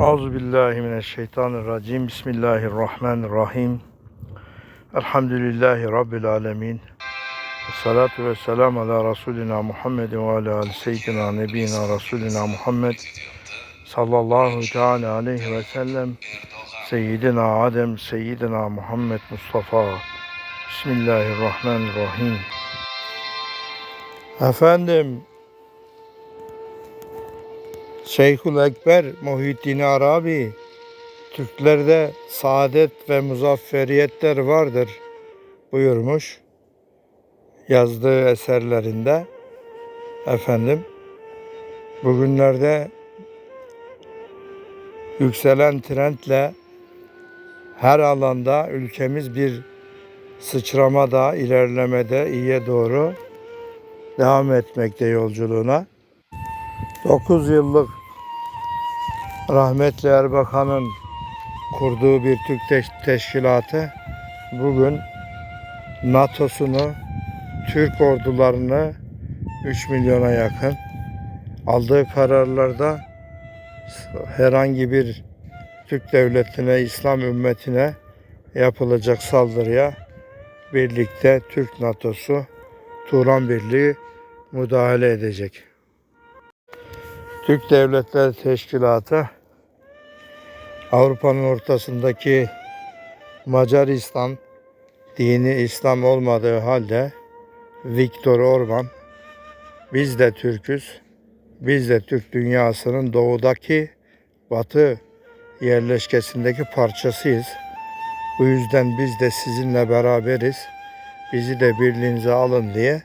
Euzu billahi mineşşeytanirracim. Bismillahirrahmanirrahim. Elhamdülillahi rabbil alamin. Salatu ve selam ala Resulina Muhammed ve ala ali seyyidina nebiyina Resulina Muhammed sallallahu teala aleyhi ve sellem Seyyidina Adem, Seyyidina Muhammed Mustafa. Bismillahirrahmanirrahim. Efendim, Şeyhül Ekber Muhyiddin Arabi Türklerde saadet ve muzafferiyetler vardır buyurmuş yazdığı eserlerinde efendim bugünlerde yükselen trendle her alanda ülkemiz bir sıçramada, ilerlemede iyiye doğru devam etmekte yolculuğuna. 9 yıllık rahmetli Erbakan'ın kurduğu bir Türk teş- teşkilatı bugün NATO'sunu, Türk ordularını 3 milyona yakın aldığı kararlarda herhangi bir Türk devletine, İslam ümmetine yapılacak saldırıya birlikte Türk NATO'su, Turan Birliği müdahale edecek. Türk Devletler Teşkilatı Avrupa'nın ortasındaki Macaristan dini İslam olmadığı halde Viktor Orban biz de Türk'üz. Biz de Türk dünyasının doğudaki batı yerleşkesindeki parçasıyız. Bu yüzden biz de sizinle beraberiz. Bizi de birliğinize alın diye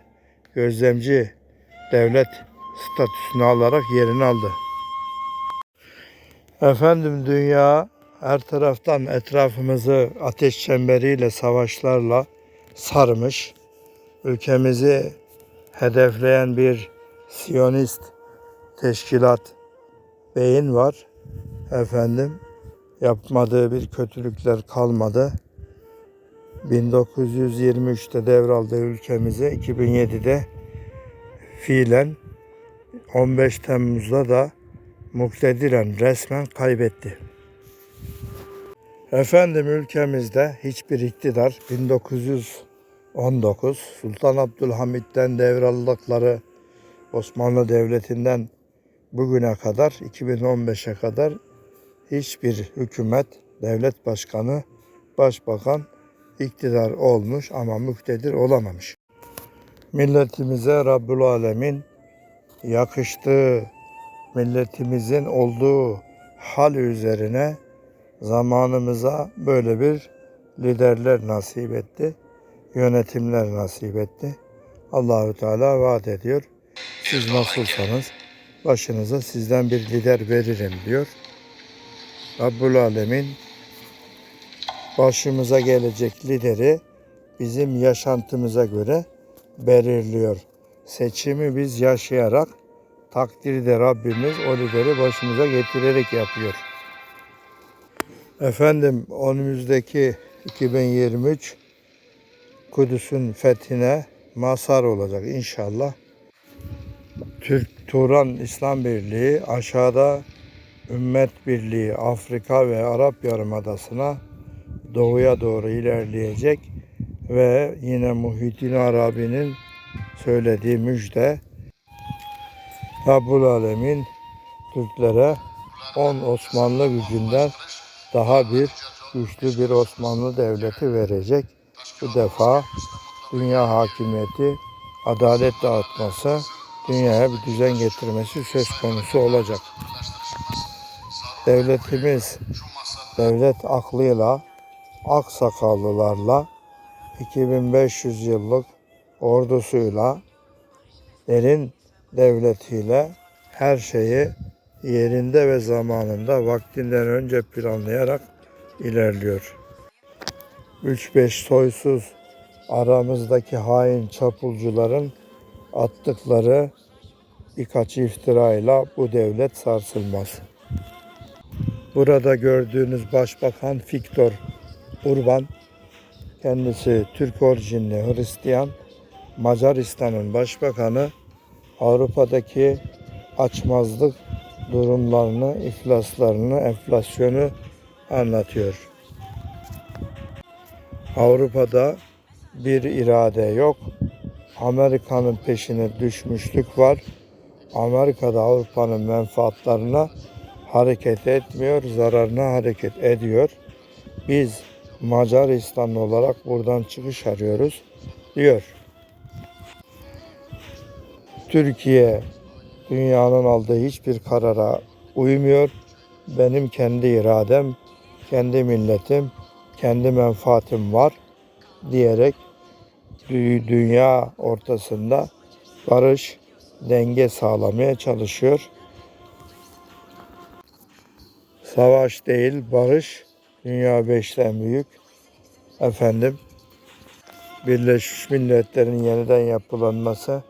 gözlemci devlet statüsünü alarak yerini aldı. Efendim dünya her taraftan etrafımızı ateş çemberiyle savaşlarla sarmış. Ülkemizi hedefleyen bir Siyonist teşkilat beyin var. Efendim yapmadığı bir kötülükler kalmadı. 1923'te devraldığı ülkemizi 2007'de fiilen 15 Temmuz'da da muktediren resmen kaybetti. Efendim ülkemizde hiçbir iktidar 1919 Sultan Abdülhamid'den devraldıkları Osmanlı Devleti'nden bugüne kadar 2015'e kadar hiçbir hükümet, devlet başkanı, başbakan iktidar olmuş ama muktedir olamamış. Milletimize Rabbül Alemin yakıştığı milletimizin olduğu hal üzerine zamanımıza böyle bir liderler nasip etti. Yönetimler nasip etti. Allahü Teala vaat ediyor. Siz nasılsanız başınıza sizden bir lider veririm diyor. Rabbul Alemin başımıza gelecek lideri bizim yaşantımıza göre belirliyor. Seçimi biz yaşayarak takdiri de Rabbimiz o lideri başımıza getirerek yapıyor. Efendim önümüzdeki 2023 Kudüs'ün fethine mazhar olacak inşallah. Türk Turan İslam Birliği aşağıda Ümmet Birliği Afrika ve Arap Yarımadası'na doğuya doğru ilerleyecek ve yine Muhyiddin Arabi'nin söylediği müjde Rabbul Alemin Türklere 10 Osmanlı gücünden daha bir güçlü bir Osmanlı devleti verecek. Bu defa dünya hakimiyeti, adalet dağıtması, dünyaya bir düzen getirmesi söz konusu olacak. Devletimiz devlet aklıyla, aksakallılarla 2500 yıllık ordusuyla, derin devletiyle her şeyi yerinde ve zamanında vaktinden önce planlayarak ilerliyor. 3-5 soysuz aramızdaki hain çapulcuların attıkları birkaç iftirayla bu devlet sarsılmaz. Burada gördüğünüz Başbakan Viktor Urban kendisi Türk orijinli Hristiyan Macaristan'ın başbakanı Avrupa'daki açmazlık durumlarını, iflaslarını, enflasyonu anlatıyor. Avrupa'da bir irade yok. Amerika'nın peşine düşmüşlük var. Amerika'da Avrupa'nın menfaatlarına hareket etmiyor, zararına hareket ediyor. Biz Macaristan olarak buradan çıkış arıyoruz diyor. Türkiye dünyanın aldığı hiçbir karara uymuyor. Benim kendi iradem, kendi milletim, kendi menfaatim var diyerek dü- dünya ortasında barış, denge sağlamaya çalışıyor. Savaş değil, barış. Dünya beşten büyük. Efendim, Birleşmiş Milletler'in yeniden yapılanması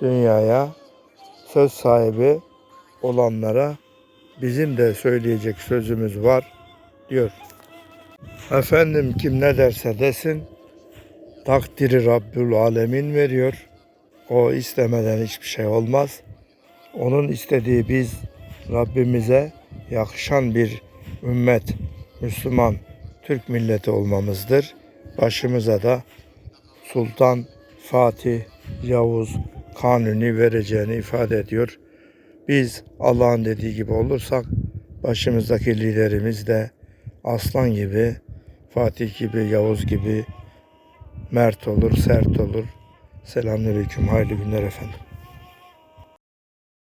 dünyaya söz sahibi olanlara bizim de söyleyecek sözümüz var diyor. Efendim kim ne derse desin takdiri Rabbül Alemin veriyor. O istemeden hiçbir şey olmaz. Onun istediği biz Rabbimize yakışan bir ümmet, Müslüman, Türk milleti olmamızdır. Başımıza da Sultan Fatih, Yavuz, Kanuni vereceğini ifade ediyor. Biz Allah'ın dediği gibi olursak başımızdaki liderimiz de aslan gibi, Fatih gibi, Yavuz gibi mert olur, sert olur. Selamünaleyküm, hayırlı günler efendim.